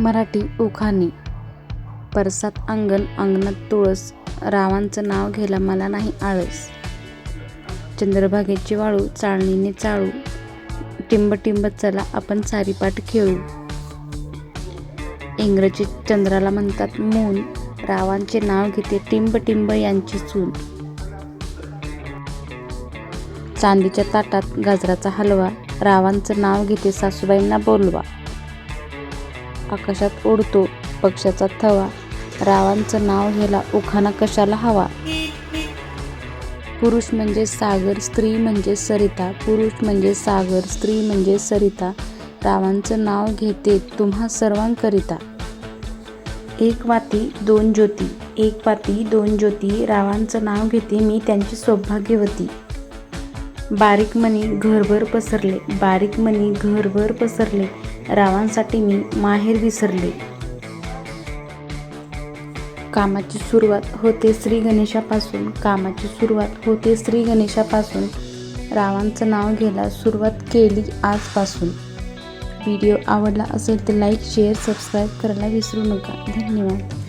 मराठी उखाणे. परसात अंगण अंगणात तुळस रावांचं नाव घ्यायला मला नाही आळस. चंद्रभागेची वाळू चाळणीने चाळू. टिंब टिंब चला आपण सारीपाट खेळू. इंग्रजी चंद्राला म्हणतात मून. रावांचे नाव घेते टिंब टिंब यांची चून चांदीच्या ताटात गाजराचा हलवा. रावांचं नाव घेते सासूबाईंना बोलवा. आकाशात उडतो पक्षाचा थवा. रावांचं नाव घ्यायला उखाणा कशाला हवा? पुरुष म्हणजे सागर स्त्री म्हणजे सरिता. पुरुष म्हणजे सागर स्त्री म्हणजे सरिता. रावांचं नाव घेते तुम्हा सर्वांकरिता. एक वाती दोन ज्योती. एक वाती दोन ज्योती. रावांचं नाव घेते मी त्यांची सौभाग्यवती. बारीक मणी घरभर पसरले बारीक मणी घरभर पसरले रावांसाठी मी माहेर विसरले. कामाची सुरुवात होते श्री गणेशापासून कामाची सुरुवात होते श्री गणेशापासून. रावांचं नाव घ्यायला सुरुवात केली आजपासून. व्हिडिओ आवडला असेल तर लाईक शेअर सबस्क्राईब करायला विसरू नका. धन्यवाद.